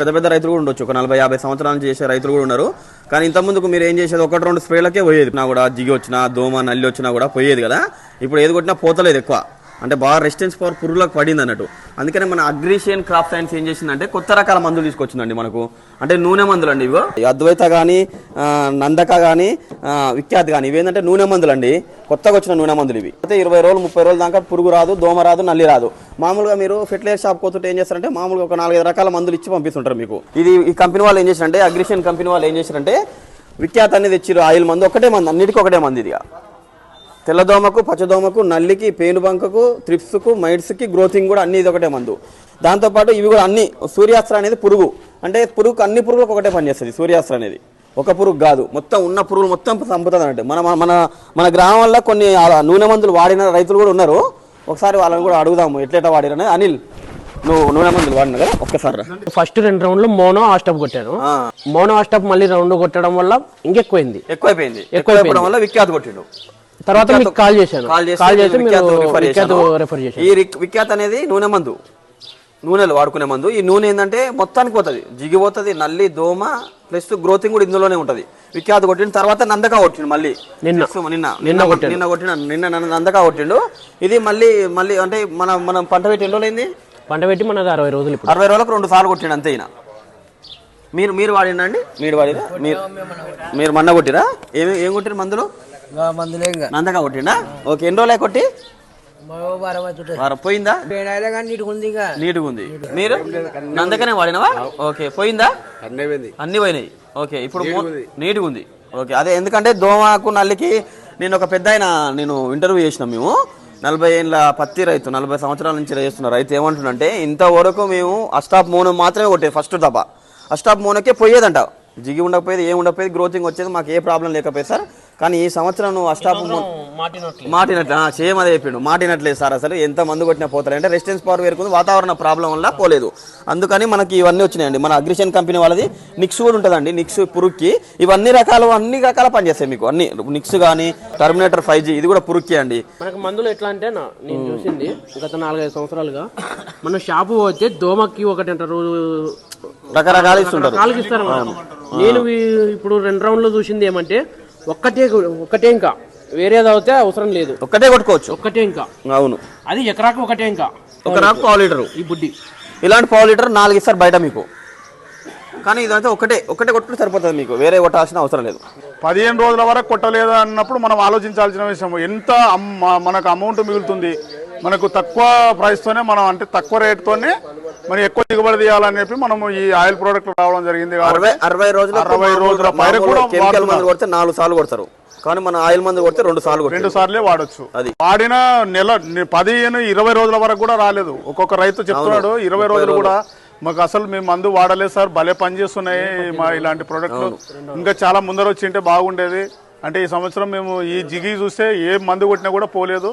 పెద్ద పెద్ద రైతులు కూడా ఉండొచ్చు. ఒక నలభై యాభై సంవత్సరాల నుంచి చేసే రైతులు కూడా ఉన్నారు. కానీ ఇంత ముందుకు మీరు ఏం చేసేది? ఒకటి రెండు స్ప్రేలకే పోయేది. నా కూడా జిగి వచ్చినా దోమ నల్లి వచ్చినా కూడా పోయేది కదా. ఇప్పుడు ఏది కొట్టినా పోతలేదు ఎక్కువ. అంటే బాగా రెసిస్టెన్స్ పవర్ పురుగులకు పడింది అన్నట్టు. అందుకనే మన అగ్రిషియన్ క్రాప్ సైన్స్ ఏం చేసిందంటే కొత్త రకాల మందులు తీసుకొచ్చిందండి మనకు. అంటే నూనె మందులు అండి ఇవో అద్వైత కానీ నందక కానీ విఖ్యాత్ కానీ ఇవేంటంటే నూనె మందులు అండి కొత్తగా వచ్చిన నూనె మందులు ఇవి. అయితే ఇరవై రోజులు ముప్పై రోజులు దాకా పురుగు రాదు దోమ రాదు నల్లి రాదు. మామూలుగా మీరు ఫెర్టిలైజర్ షాప్ పోతుంటే ఏం చేస్తారంటే మామూలుగా ఒక నాలుగైదు రకాల మందులు ఇచ్చి పంపిస్తుంటారు మీకు. ఇది ఈ కంపెనీ వాళ్ళు ఏం చేశారంటే అగ్రిషియన్ కంపెనీ వాళ్ళు ఏం చేశారంటే విఖ్యాత్ అనేది తెచ్చిరు ఆయిల్ మందు ఒకటే మందు అన్నిటికీ ఒకటే మంది ఇది తెల్లదోమకు పచ్చదోమకు నల్లికి పేనుబంకకు త్రిప్స్కు మైడ్స్కి గ్రోతింగ్ కూడా అన్ని ఇది ఒకటే మందు. దాంతోపాటు ఇవి కూడా అన్ని సూర్యాస్త్ర అనేది పురుగు. అంటే పురుగుకు అన్ని పురుగులకు ఒకటే పనిచేస్తుంది సూర్యాస్త్ర అనేది. ఒక పురుగు కాదు. మొత్తం ఉన్న పురుగులు మొత్తం చంపుతుంది అన్నట్టు. మన మన మన గ్రామంలో కొన్ని నూనె మందులు వాడిన రైతులు కూడా ఉన్నారు. ఒకసారి వాళ్ళని కూడా అడుగుదాము ఎట్లెట్లా వాడిరని. అనిల్ నువ్వు నూనె మందులు వాడినా కదా ఒక్కసారి. ఫస్ట్ రెండు రౌండ్లు మోనో ఆస్టప్ కొట్టాను. మోనో ఆస్టప్ మళ్ళీ రౌండ్ కొట్టడం వల్ల ఇంకెక్కువైంది. ఎక్కువైపోయింది. ఎక్కువైపోవడం వల్ల విఖ్యాత్ కొట్టిండు. తర్వాత మీకు కాల్ చేశాను. కాల్ చేసి రిఫర్ చేశాను. ఈ విఖ్యాత్ అనేది నూనె మందు. నూనెలు వాడుకునే మందు. ఈ నూనె ఏంటంటే మొత్తానికి పోతుంది. జిగి పోతుంది నల్లి దోమ ప్లస్ గ్రోతింగ్ కూడా ఇందులోనే ఉంటుంది. విఖ్యాత్ కొట్టిన తర్వాత నందక కొట్టిండు మళ్ళీ. నిన్న. నిన్న. నిన్న నిన్న కొట్టిన నిన్న నందక కొట్టిండు. ఇది మళ్ళీ మళ్ళీ అంటే మన మనం పంట పెట్టి ఎన్ని రోజులైంది? పంట పెట్టి మనది అరవై రోజులు ఇప్పుడు. అరవై రోజులకు రెండు సార్లు కొట్టిండు అంతే ఈయన. మీరు మీరు వాడిండండి మీరు వాడిరా? మీరు మీరు మన్న కొట్టిరా? ఏమి ఏం కొట్టిరు మందులు? నందక కొట్టిండా? ఓకే ఎన్ని రోజులే కొట్టి? పోయిందా? నీట్గా ఉంది మీరు? నందకనే వాడినవా? ఓకే పోయిందా? అన్ని పోయినాయి. ఓకే ఇప్పుడు నీట్గా ఉంది. ఓకే అదే ఎందుకంటే దోమకు నల్లికి నేను ఒక పెద్ద ఆయన నేను ఇంటర్వ్యూ చేసినాం మేము. నలభై ఏళ్ళ పత్తి రైతు నలభై సంవత్సరాల నుంచి చేస్తున్న రైతు ఏమంటుండంటే ఇంతవరకు మేము అస్టాప్ మోనో మాత్రమే కొట్టేది ఫస్ట్ దఫా. అస్టాప్ మోనోకే పోయేదంట. జిగి ఉండకపోయేది ఏం ఉండకపోయేది గ్రోతింగ్ వచ్చేది మాకు ఏ ప్రాబ్లం లేకపోయేది సార్. కానీ ఈ సంవత్సరం నువ్వు అస్టాప్ మోనో మాటినట్లు. సేమ్ అదే చెప్పిండు. మాటినట్లేదు సార్ అసలు. ఎంత మందు కొట్టినా పోతారు అంటే రెసిస్టెన్స్ పవర్ వేరుకుంది వాతావరణ ప్రాబ్లం వల్ల పోలేదు. అందుకని మనకి ఇవన్నీ వచ్చినాయండి. మన అగ్రిషన్ కంపెనీ వాళ్ళది నిక్స్ కూడా ఉంటుందండి. నిక్స్ పురుక్కి. ఇవన్నీ రకాలు అన్ని రకాల పనిచేస్తాయి మీకు. అన్ని నిక్స్ కానీ టర్మినేటర్ ఫైవ్ జీ ఇది కూడా పురుక్కి అండి. మనకు మందులు ఎట్లా అంటే నేను చూసింది గత నాలుగైదు సంవత్సరాలుగా. మన షాపు పోతే దోమకి ఒకటి అంటారు రకరకాలు ఇస్తుంటారు. కాలుకి ఇస్తారు మనం. నేను ఇప్పుడు రెండు రౌండ్లు చూసింది ఏమంటే ఒక్కటే ఒక్కటే ఇంకా. వేరేది అవుతే అవసరం లేదు. ఒక్కటే కొట్టుకోవచ్చు. ఒక్కటే ఇంకా. అవును. అది ఎకరాకు ఒకటే ఇంకా. ఒక రాకు పావు లీటరు. ఈ బుడ్డి. ఇలాంటి పావు లీటర్ నాలుగు ఇస్తారు బయట మీకు. కానీ ఇదంతా ఒకటే ఒకటే కొట్టుకుంటే సరిపోతుంది మీకు. వేరే కొట్టాల్సిన అవసరం లేదు. పదిహేను రోజుల వరకు కొట్టలేదు అన్నప్పుడు మనం ఆలోచించాల్సిన విషయం. ఎంత అమ్- మనకు అమౌంట్ మిగులుతుంది. మనకు తక్కువ ప్రైస్తోనే మనం అంటే తక్కువ రేటుతోనే మనం ఎక్కువ దిగుబడి తీయాలని చెప్పి మనం ఈ ఆయిల్ ప్రోడక్ట్ రావడం జరిగింది అరవై అరవై రోజులు అరవై రోజుల పైన కూడా కెమికల్. మందు కొడితే నాలుగు సార్లు కొడతారు. కానీ మన ఆయిల్ మందు కొడితే రెండు సార్లు కొడతారు రెండు సార్లే వాడొచ్చు. అది. వాడిన నెల పదిహేను ఇరవై రోజుల వరకు కూడా రాలేదు. ఒక్కొక్క రైతు చెప్తున్నాడు ఇరవై రోజులు కూడా మాకు అసలు మేము మందు వాడలేదు సార్ భలే పని చేస్తున్నాయి మా ఇలాంటి ప్రోడక్ట్లు. ఇంకా చాలా ముందర వచ్చింటే బాగుండేది. అంటే ఈ సంవత్సరం మేము ఈ జిగి చూస్తే ఏ మందు కొట్టినా కూడా పోలేదు.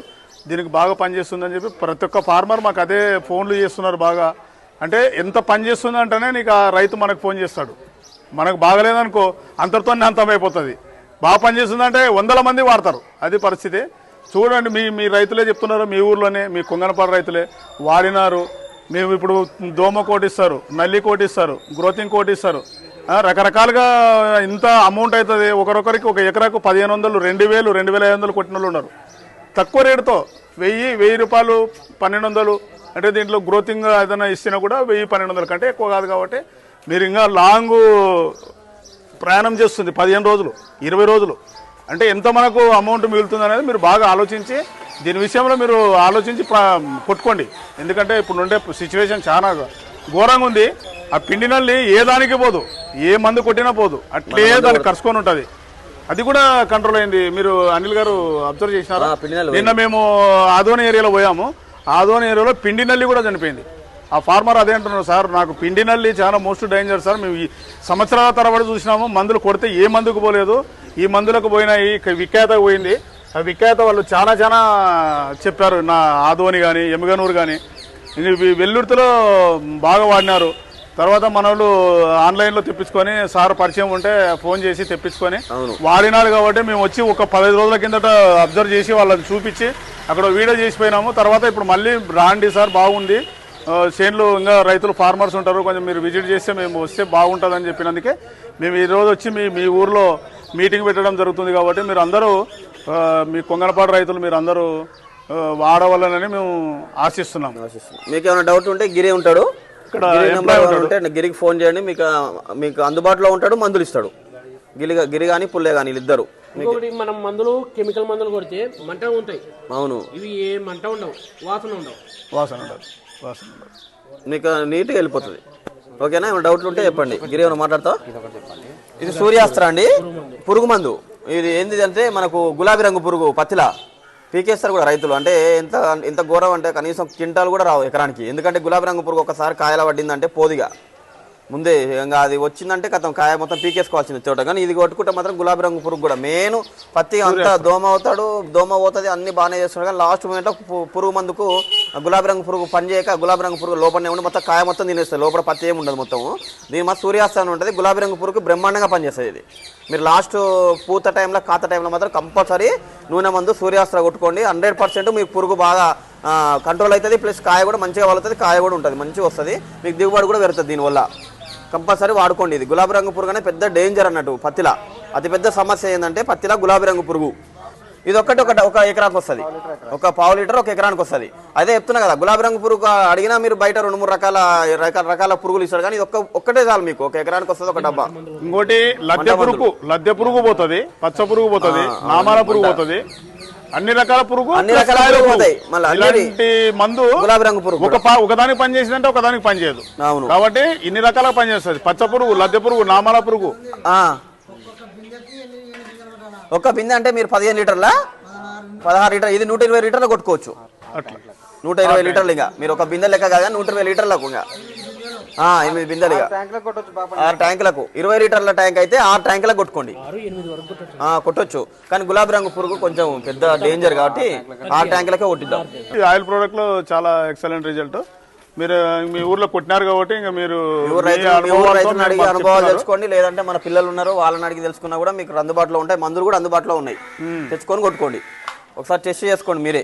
దీనికి బాగా పనిచేస్తుందని చెప్పి ప్రతి ఒక్క ఫార్మర్ మాకు అదే ఫోన్లు చేస్తున్నారు బాగా. అంటే ఎంత పని చేస్తుందంటేనే నీకు ఆ రైతు మనకు ఫోన్ చేస్తాడు. మనకు బాగలేదనుకో అంతటితోనే అంతమైపోతుంది. బాగా పని చేస్తుందంటే వందల మంది వాడతారు. అది పరిస్థితి చూడండి మీ మీ రైతులే చెప్తున్నారు మీ ఊర్లోనే మీ కుంగనపాడు రైతులే వాడినారు. మేము ఇప్పుడు దోమ కోటిస్తారు నల్లి కోటిస్తారు గ్రోతింగ్ కోటిస్తారు. రకరకాలుగా ఇంత అమౌంట్ అవుతుంది ఒకరొకరికి ఒక ఎకరాకు పదిహేను వందలు రెండు వేలు రెండు వేల ఐదు వందలు కొట్టిన వాళ్ళు ఉన్నారు. తక్కువ రేటుతో వెయ్యి వెయ్యి రూపాయలు పన్నెండు వందలు అంటే దీంట్లో గ్రోతింగ్ ఏదైనా ఇచ్చినా కూడా వెయ్యి పన్నెండు వందల కంటే ఎక్కువ కాదు కాబట్టి మీరు ఇంకా లాంగ్ ప్రయాణం చేస్తుంది పదిహేను రోజులు ఇరవై రోజులు. అంటే ఎంత మనకు అమౌంట్ మిగులుతుంది అనేది మీరు బాగా ఆలోచించి దీని విషయంలో మీరు ఆలోచించి కొట్టుకోండి. ఎందుకంటే ఇప్పుడు ఉండే సిచ్యువేషన్ చాలా ఘోరంగా ఉంది. ఆ పిండి నల్లి ఏ దానికి పోదు ఏ మందు కొట్టినా పోదు. అట్లే దానికి కరుచుకొని ఉంటుంది. అది కూడా కంట్రోల్ అయింది. మీరు అనిల్ గారు అబ్జర్వ్ చేసినారా? నిన్న మేము ఆదోని ఏరియాలో పోయాము. ఆదోని ఏరియాలో పిండి నల్లి కూడా చనిపోయింది. ఆ ఫార్మర్ అదే అంటున్నారు సార్ నాకు పిండి నల్లి చాలా మోస్ట్ డేంజర్ సార్. మేము ఈ సంవత్సరాల తరబడి చూసినాము మందులు కొడితే ఏ మందుకు పోలేదు. ఈ మందులకు పోయినాయి విఖ్యాత పోయింది. ఆ విఖ్యాత వాళ్ళు చాలా చాలా చెప్పారు నా ఆదోని కానీ ఎమగనూరు కానీ వెల్లుర్తిలో బాగా వాడినారు. తర్వాత మన వాళ్ళు ఆన్లైన్లో తెప్పించుకొని సార్ పరిచయం ఉంటే ఫోన్ చేసి తెప్పించుకొని వాడినారు కాబట్టి మేము వచ్చి ఒక పదహైదు రోజుల కిందట అబ్జర్వ్ చేసి వాళ్ళని చూపించి అక్కడ వీడియో చేసిపోయినాము. తర్వాత ఇప్పుడు మళ్ళీ రాండి సార్ బాగుంది. చేన్లు ఇంకా రైతులు ఫార్మర్స్ ఉంటారు. కొంచెం మీరు విజిట్ చేస్తే మేము వస్తే బాగుంటుందని చెప్పినందుకే మేము ఈ రోజు వచ్చి మీ మీ ఊర్లో మీటింగ్ పెట్టడం జరుగుతుంది కాబట్టి మీరు అందరూ మీ కొంగనపాడు రైతులు మీరు అందరూ వాడవాలని మేము ఆశిస్తున్నాం. మీకు ఏమైనా డౌట్ ఉంటే గిరి ఉంటాడు. ఇక్కడ గిరికి ఫోన్ చేయండి. మీకు మీకు అందుబాటులో ఉంటాడు మందులు ఇస్తాడు. గిరి గిరి కానీ పుల్లే కానీ వీళ్ళిద్దరు. ఇంకొకటి మనం మందులు కెమికల్ మందులు కొడితే మంట ఉంటాయి. అవును. ఇవి ఏ మంట ఉండవు వాసన ఉండవు. వాసన ఉండదు వాసన ఉండదు. మీకు నీట్గా వెళ్ళిపోతుంది. ఓకేనా? ఏమైనా డౌట్లు ఉంటే చెప్పండి. గిరి ఏమైనా మాట్లాడతావు? ఇది సూర్యాస్త్ర అండి. పురుగు మందు. ఇది ఏంది అంటే మనకు గులాబీ రంగు పురుగు పత్తిలా. పీకేస్తారు కూడా రైతులు. అంటే ఎంత ఎంత ఘోరం అంటే కనీసం క్వింటాలు కూడా రావు ఎకరానికి. ఎందుకంటే గులాబీ రంగు పురుగు ఒకసారి కాయల పడిందంటే పోదిగా. ముందే ఇంకా అది వచ్చిందంటే కథం కాయ మొత్తం పీకేసుకోవాల్సింది చోట కానీ ఇది కొట్టుకుంటే మాత్రం గులాబీ రంగు పురుగు కూడా. మెయిన్ పత్తి అంతా దోమ అవుతాడు దోమ పోతుంది అన్ని బాగానే చేస్తున్నాడు. కానీ లాస్ట్ మూమెంట్లో పు- పురుగు మందుకు గులాబీ రంగు పురుగు పనిచేయక గులాబీ రంగు పురుగు లోపలనే ఉండి మొత్తం కాయ మొత్తం తినేస్తుంది లోపల పత్తి ఏమి ఉండదు మొత్తం దీని మా సూర్యాస్తనం ఉంటుంది. గులాబీ రంగు పురుగు బ్రహ్మాండంగా పనిచేస్తుంది ఇది. మీరు లాస్ట్ పూత టైంలో కాత టైంలో మాత్రం కంపల్సరీ నూనె మందు సూర్యాస్త్ర కొట్టుకోండి. హండ్రెడ్ పర్సెంట్ మీకు పురుగు బాగా కంట్రోల్ అవుతుంది. ప్లస్ కాయ కూడా మంచిగా వలుతుంది. కాయ కూడా ఉంటుంది. మంచిగా వస్తుంది. మీకు దిగుబడి కూడా పెరుగుతుంది దీనివల్ల. కంపల్సరీ వాడుకోండి ఇది. గులాబీ రంగు పురుగు అనేది పెద్ద డేంజర్ అన్నట్టు పత్తిలా. అతి పెద్ద సమస్య ఏంటంటే పత్తిలా గులాబీ రంగు పురుగు. ఇది ఒక్కటి ఒక ఒక ఎకరానికి వస్తుంది. ఒక పావు లీటర్ ఒక ఎకరానికి వస్తుంది. అదే చెప్తున్నా కదా గులాబీ రంగు పురుగు అడిగినా మీరు బయట రెండు మూడు రకాల రకాల రకాల పురుగులు ఇస్తారు. కానీ ఇది ఒక్క ఒక్కటే చాలు మీకు. ఒక ఎకరానికి వస్తుంది ఒక డబ్బా. ఇంకోటి లద్దె పురుగు లద్దె పురుగు పోతుంది పచ్చ పురుగు పోతుంది నామాల పురుగు పోతుంది. అన్ని రకాల పురుగు అన్ని రకాల పురుగు. పోతాయి. మళ్ళీ మందు గులాబీ రంగు పురుగు ఒక ఒకదానికి పని చేసిందంటే ఒకదానికి పని చేయదు. అవును. కాబట్టి ఇన్ని రకాల పని చేస్తుంది. పచ్చ పురుగు లద్దె పురుగు నామాల పురుగు. ఆ. ఒక్క బిందె అంటే మీరు పదిహేను లీటర్ల? పదహారు లీటర్ ఇది నూట ఇరవై లీటర్లు కొట్టుకోవచ్చు. అట్లా. నూట ఇరవై లీటర్లు ఇంకా. మీరు ఒక బిందె లెక్క కాదు నూట ఇరవై లీటర్లకు ఇంకా. ఆ, ఎనిమిది బిందెలు ఇక. ఆరు ట్యాంకులకు ఇరవై లీటర్ల ట్యాంక్ అయితే ఆరు ట్యాంకులకు కొట్టుకోండి. కొట్టచ్చు. ఆ, కొట్టొచ్చు. కానీ గులాబీ రంగు పురుగు కొంచెం పెద్ద డేంజర్ కాబట్టి ఆరు ట్యాంకులకే కొట్టిద్దాం. ఆయిల్ ప్రోడక్ట్లో చాలా ఎక్సలెంట్ రిజల్ట్ మీరు మీ ఊర్లో కొట్టినారు కాబట్టి ఇంకా మీరు అడిగి అనుభవాలు. తెలుసుకోండి. లేదంటే మన పిల్లలు ఉన్నారు వాళ్ళని అడిగి తెలుసుకున్నా కూడా మీకు అందుబాటులో ఉంటాయి మందులు కూడా అందుబాటులో ఉన్నాయి. తెచ్చుకొని కొట్టుకోండి. ఒకసారి టెస్ట్ చేసుకోండి మీరే.